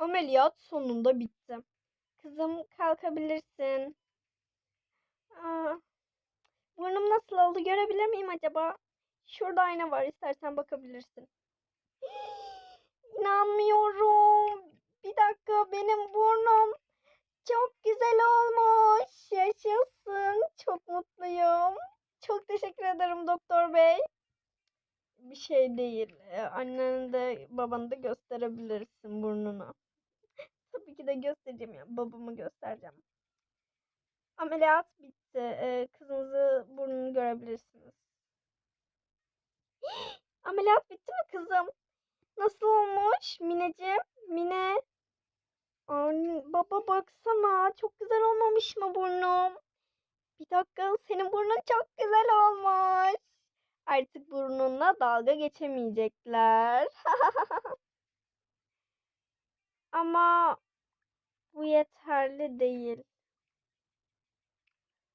Ameliyat sonunda bitti. Kızım kalkabilirsin. Aa, burnum nasıl oldu görebilir miyim acaba? Şurada ayna var istersen bakabilirsin. İnanmıyorum. Bir dakika benim burnum çok güzel olmuş. Yaşasın. Çok mutluyum. Çok teşekkür ederim doktor bey. Bir şey değil. Ee, Anneni de babanı da gösterebilirsin burnunu. Tabii ki de göstereceğim ya. Babamı göstereceğim. Ameliyat bitti. Ee, kızınızı burnunu görebilirsiniz. Ameliyat bitti mi kızım? Nasıl olmuş Mineciğim? Mine. Ay, baba baksana. Çok güzel olmamış mı burnum? Bir dakika senin burnun çok güzel olmuş. Artık burnunla dalga geçemeyecekler. Ama bu yeterli değil.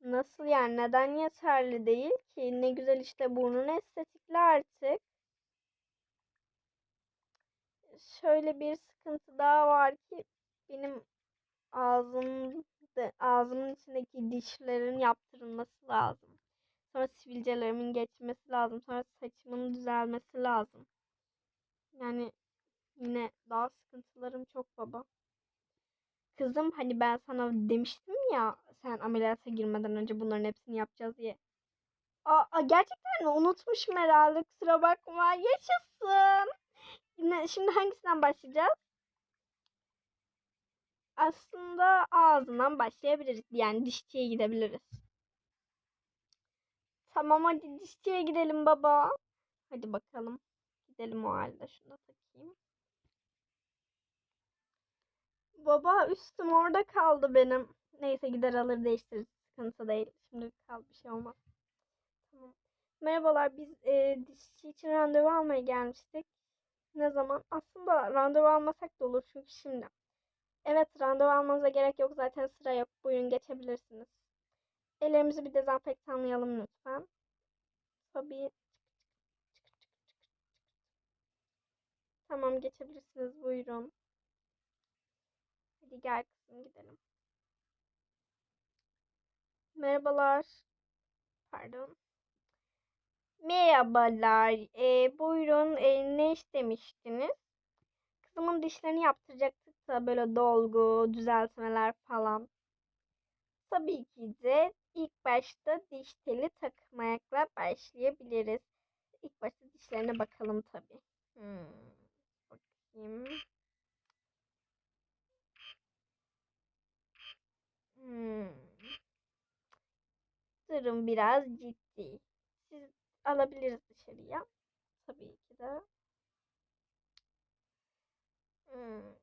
Nasıl yani? Neden yeterli değil ki? Ne güzel işte burnun estetikli artık. Şöyle bir sıkıntı daha var ki benim ağzım ağzımın içindeki dişlerin yaptırılması lazım. Sonra sivilcelerimin geçmesi lazım. Sonra saçımın düzelmesi lazım. Yani yine daha sıkıntılarım çok baba. Kızım hani ben sana demiştim ya sen ameliyata girmeden önce bunların hepsini yapacağız diye. Aa, gerçekten mi? Unutmuşum herhalde. Kusura bakma. Yaşasın. Şimdi hangisinden başlayacağız? Aslında ağzından başlayabiliriz. Yani dişçiye gidebiliriz. Tamam hadi dişçiye gidelim baba. Hadi bakalım. Gidelim o halde. Şunu takayım. Baba üstüm orada kaldı benim. Neyse gider alır değiştiririz. Sıkıntı değil. Şimdi kal bir şey olmaz. Tamam. Merhabalar biz e, dişçi için randevu almaya gelmiştik. Ne zaman? Aslında randevu almasak da olur çünkü şimdi. Evet randevu almanıza gerek yok zaten sıra yok. Buyurun geçebilirsiniz. Ellerimizi bir dezenfektanlayalım lütfen. Tabii. Tamam geçebilirsiniz buyurun. Hadi gel kızım gidelim. Merhabalar. Pardon. Merhabalar. Ee, buyurun ee, ne istemiştiniz? Kızımın dişlerini yaptıracaktık da böyle dolgu, düzeltmeler falan. Tabii ki de ilk başta diş teli takmakla başlayabiliriz. İlk başta dişlerine bakalım tabii. Hmm, bakayım. Hmm. Durum biraz ciddi. Siz alabiliriz dışarıya. Tabii ki de. Hmm.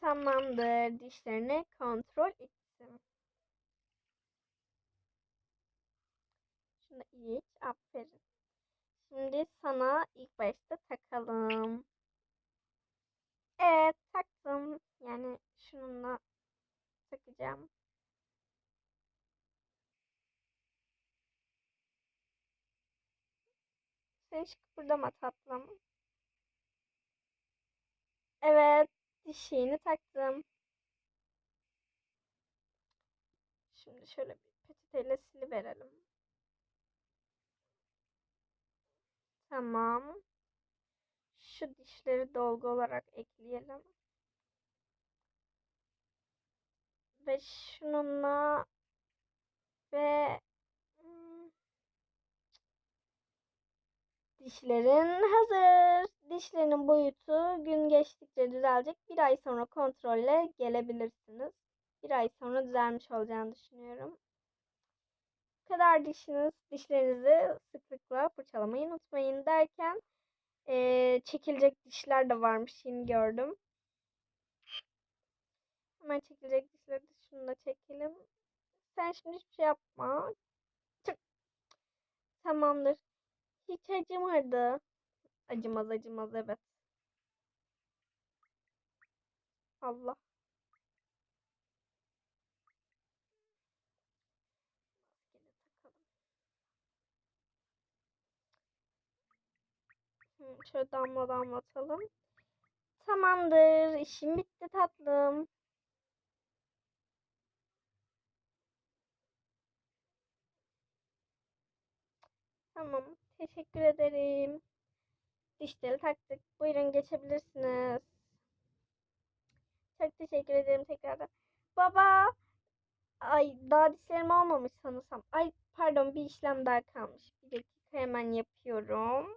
Tamamdır. Dişlerini kontrol ettim. Şunu iç. Aferin. Şimdi sana ilk başta takalım. Evet taktım. Yani şununla takacağım. Sen hiç kıpırdama tatlım. Evet, dişini taktım. Şimdi şöyle bir peçeteyle siliverelim. Tamam. Şu dişleri dolgu olarak ekleyelim. Ve şununla ve hmm, dişlerin hazır. Dişlerinin boyutu gün geçtikçe düzelecek. Bir ay sonra kontrolle gelebilirsiniz. Bir ay sonra düzelmiş olacağını düşünüyorum. Bu kadar dişiniz, dişlerinizi sıklıkla fırçalamayı unutmayın derken eee, çekilecek dişler de varmış yeni gördüm. Hemen çekilecek dişleri de şunu çekelim. Sen şimdi hiçbir şey yapma. Çık. Tamamdır. Hiç acımadı. Acımaz acımaz evet. Allah. Şöyle damla damlatalım. Tamamdır. İşim bitti tatlım. Tamam. Teşekkür ederim. Dişleri taktık. Buyurun geçebilirsiniz. Çok teşekkür ederim tekrardan. Baba. Ay daha dişlerim olmamış sanırsam. Ay pardon bir işlem daha kalmış. Bir dakika hemen yapıyorum.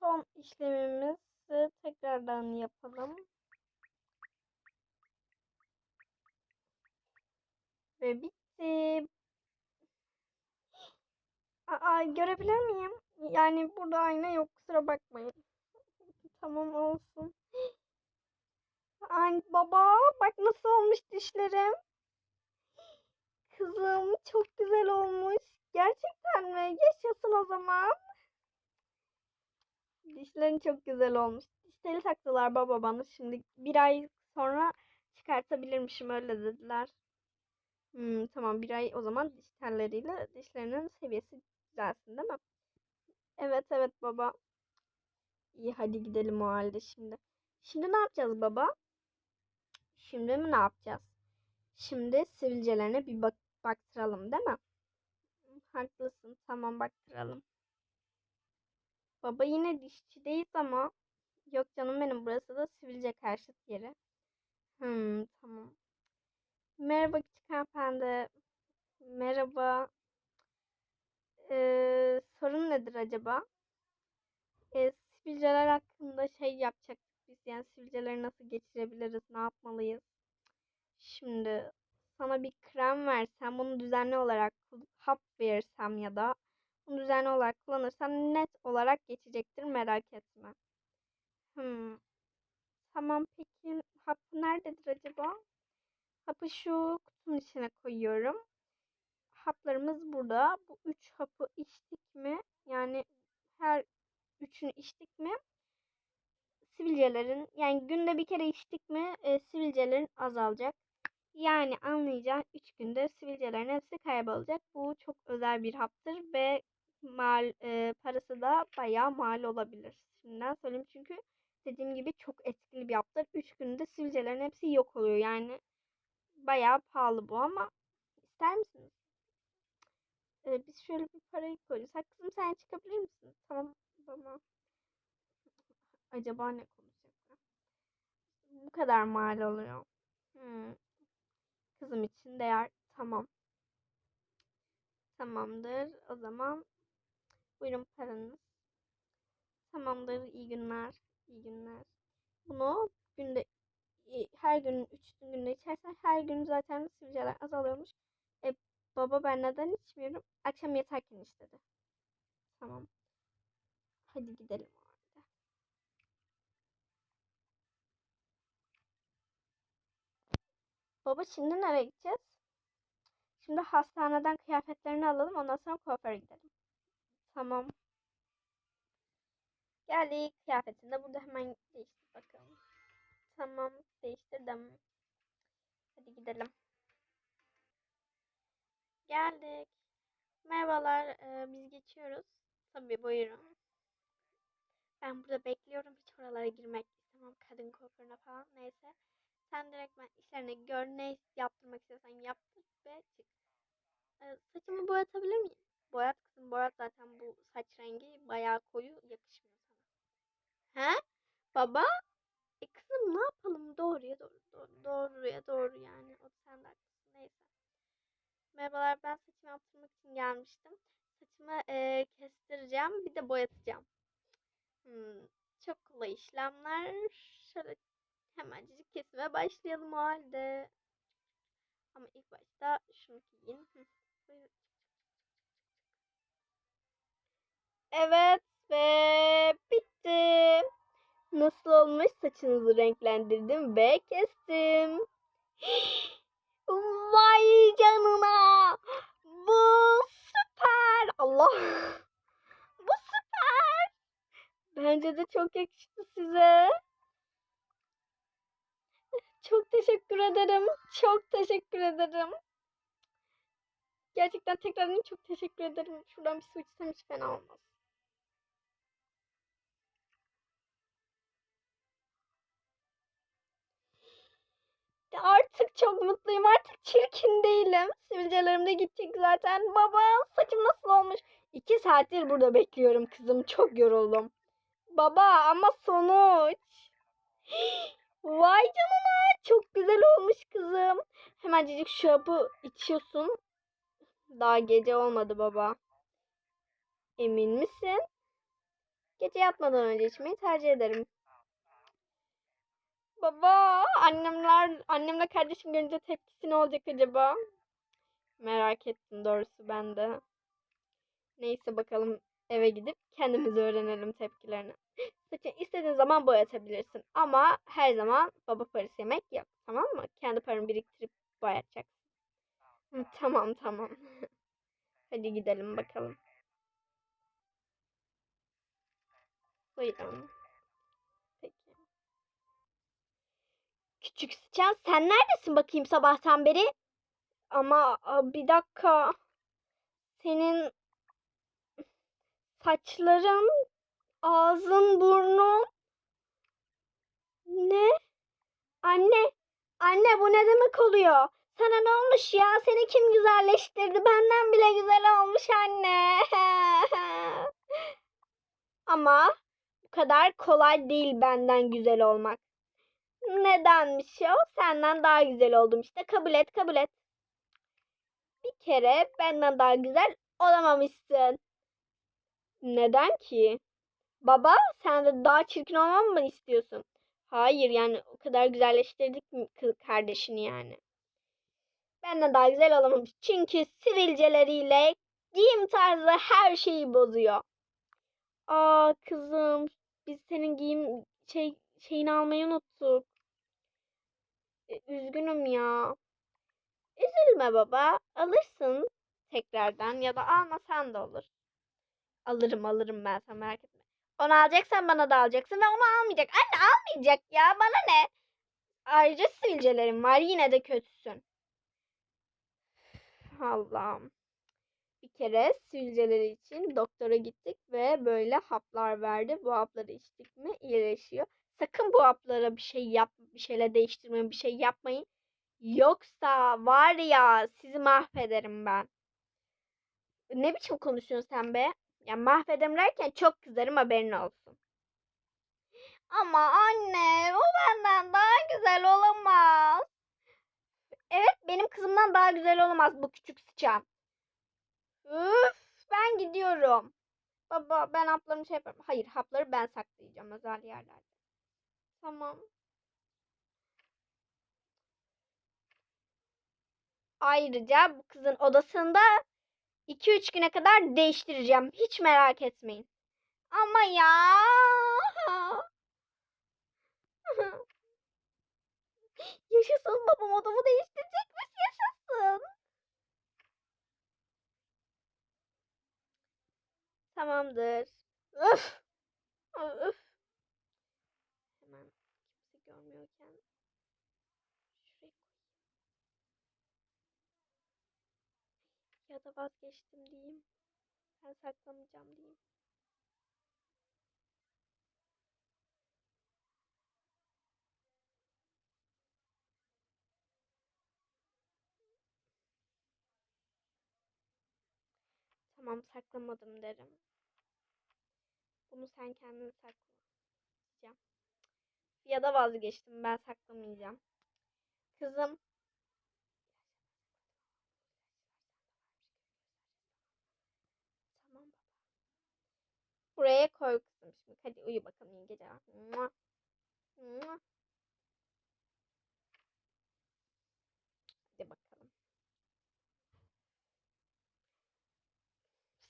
Son işlemimizi tekrardan yapalım. Ve bitti. Aa, görebilir miyim? Yani burada ayna yok kusura bakmayın. Tamam olsun. Ay baba bak nasıl olmuş dişlerim. Kızım çok güzel olmuş. Gerçekten mi? Yaşasın o zaman. Dişlerin çok güzel olmuş. Diş teli taktılar baba bana. Şimdi bir ay sonra çıkartabilirmişim öyle dediler. Hmm, tamam bir ay o zaman diş telleriyle dişlerinin seviyesi düzelsin değil mi? Evet evet baba. İyi hadi gidelim o halde şimdi. Şimdi ne yapacağız baba? Şimdi mi ne yapacağız? Şimdi sivilcelerine bir bak baktıralım değil mi? Haklısın. Tamam baktıralım. Baba yine dişçideyiz ama. Yok canım benim burası da sivilce karşıt yeri. Hmm, tamam. Merhaba küçük hanımefendi. Merhaba. Ee, sorun nedir acaba? Ee, sivilceler hakkında şey yapacaktık biz. Yani sivilceleri nasıl geçirebiliriz? Ne yapmalıyız? Şimdi sana bir krem versem, bunu düzenli olarak hap verirsem ya da bunu düzenli olarak kullanırsam net olarak geçecektir merak etme. Hmm. Tamam peki hap nerededir acaba? Hapı şu kutunun içine koyuyorum. Haplarımız burada. Bu üç hapı içtik mi? Yani her üçünü içtik mi? Sivilcelerin yani günde bir kere içtik mi e, sivilcelerin azalacak. Yani anlayacağın 3 günde sivilcelerin hepsi kaybolacak. Bu çok özel bir haptır ve mal e, parası da bayağı mal olabilir. Şimdiden söyleyeyim çünkü dediğim gibi çok etkili bir haptır. 3 günde sivilcelerin hepsi yok oluyor. Yani bayağı pahalı bu ama ister misiniz? E, biz şöyle bir parayı koyacağız. Ha, kızım sen çıkabilir misin? Tamam baba. Acaba ne konuşacaklar? Bu kadar mal oluyor. Hmm. Kızım için değer. Tamam. Tamamdır. O zaman buyurun paranız. Tamamdır. İyi günler. İyi günler. Bunu günde e, her gün 3 günde içersen her gün zaten sivilceler azalıyormuş. Baba ben neden içmiyorum? Akşam yatarken istedi. Tamam. Hadi gidelim o. Baba şimdi nereye gideceğiz? Şimdi hastaneden kıyafetlerini alalım ondan sonra kuaföre gidelim. Tamam. Geldik. Kıyafetini de burada hemen değiştir bakalım. Tamam. Değiştirdim. Hadi gidelim. Geldik. Merhabalar. ee, biz geçiyoruz. Tabii buyurun. Ben burada bekliyorum. Hiç oralara girmek istemem. Kadın kuaförüne falan. Neyse. Sen direkt ben işlerini gör. Ne yaptırmak istiyorsan yaptır ve çık. Ee, saçımı boyatabilir miyim? Boyat kızım boyat zaten bu saç rengi bayağı koyu yakışmıyor sana. He? Baba? E kızım ne yapalım? Doğruya doğru, doğru doğruya doğru yani. O sen de. Merhabalar ben saçımı yaptırmak için gelmiştim. Saçımı eee, kestireceğim bir de boyatacağım. Hmm, çok kolay işlemler. Şöyle hemencik kesime başlayalım o halde. Ama ilk başta şunu giyin. Evet ve bitti. Nasıl olmuş? Saçınızı renklendirdim ve kestim. Vay canına. Bu süper. Allah. Bu süper. Bence de çok yakıştı size. Çok teşekkür ederim. Çok teşekkür ederim. Gerçekten tekrardan çok teşekkür ederim. Şuradan bir su içsem hiç fena olmaz. Ya artık çok mutluyum. Artık çirkin değilim. Sivilcelerim de gidecek zaten. Baba saçım nasıl olmuş? İki saattir burada bekliyorum kızım. Çok yoruldum. Baba ama sonuç. Vay canına. Çok güzel olmuş kızım. Hemencecik şu hapı içiyorsun. Daha gece olmadı baba. Emin misin? Gece yatmadan önce içmeyi tercih ederim. Baba, annemler, annemle kardeşim görünce tepkisi ne olacak acaba? Merak ettim doğrusu ben de. Neyse bakalım eve gidip kendimiz öğrenelim tepkilerini. Saçını istediğin zaman boyatabilirsin ama her zaman baba parası yemek yok. Tamam mı? Kendi paranı biriktirip boyatacaksın. Tamam tamam. Hadi gidelim bakalım. Buyurun. Küçük sıçan sen neredesin bakayım sabahtan beri? Ama bir dakika. Senin saçların, ağzın, burnun. Ne? Anne, anne bu ne demek oluyor? Sana ne olmuş ya? Seni kim güzelleştirdi? Benden bile güzel olmuş anne. Ama bu kadar kolay değil benden güzel olmak. Nedenmiş o? Senden daha güzel oldum işte. Kabul et, kabul et. Bir kere benden daha güzel olamamışsın. Neden ki? Baba, sen de daha çirkin olmamı mı istiyorsun? Hayır yani o kadar güzelleştirdik mi kardeşini yani. Benden daha güzel olamamış. Çünkü sivilceleriyle giyim tarzı her şeyi bozuyor. Aa kızım, biz senin giyim şey şeyini almayı unuttuk. E, Üzgünüm ya. Üzülme baba. Alırsın tekrardan ya da almasan da olur. Alırım alırım ben sen merak etme. Onu alacaksan bana da alacaksın ve onu almayacak. Anne almayacak ya bana ne? Ayrıca sivilcelerim var yine de kötüsün. Allah'ım. Bir kere sivilceleri için doktora gittik ve böyle haplar verdi. Bu hapları içtik mi iyileşiyor. Sakın bu haplara bir şey yap, bir şeyle değiştirmeyin, bir şey yapmayın. Yoksa var ya sizi mahvederim ben. Ne biçim konuşuyorsun sen be? Ya mahvederim derken çok kızarım haberin olsun. Ama anne o benden daha güzel olamaz. Evet benim kızımdan daha güzel olamaz bu küçük sıçan. Üf ben gidiyorum. Baba ben haplarımı şey yaparım. Hayır hapları ben saklayacağım özel yerlerde. Tamam. Ayrıca bu kızın odasında 2-3 güne kadar değiştireceğim. Hiç merak etmeyin. Ama ya. Yaşasın babam odamı değiştirecekmiş. Yaşasın. Tamamdır. Öf. Öf. Hemen kimse görmüyorken şuraya koy. Ya da vazgeçtim diyeyim. Ben saklamayacağım diyeyim. Tamam saklamadım derim. Bunu sen kendin sakla. Ya da vazgeçtim ben saklamayacağım. Kızım. Buraya koy kızım şimdi. Hadi uyu bakalım iyi geceler. Hadi bakalım.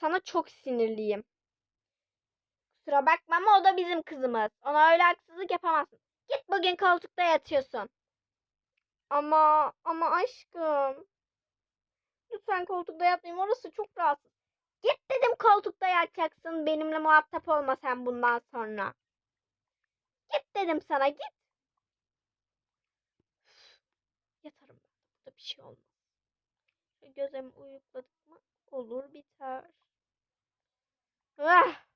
Sana çok sinirliyim. Kusura bakma ama o da bizim kızımız. Ona öyle haksızlık yapamazsın. Git bugün koltukta yatıyorsun. Ama ama aşkım. Lütfen koltukta yatmayayım. Orası çok rahatsız. Git dedim koltukta yatacaksın. Benimle muhatap olma sen bundan sonra. Git dedim sana git. Yatarım ben. Burada bir şey olmaz. Gözlerimi uyukladık mı olur biter. Ah!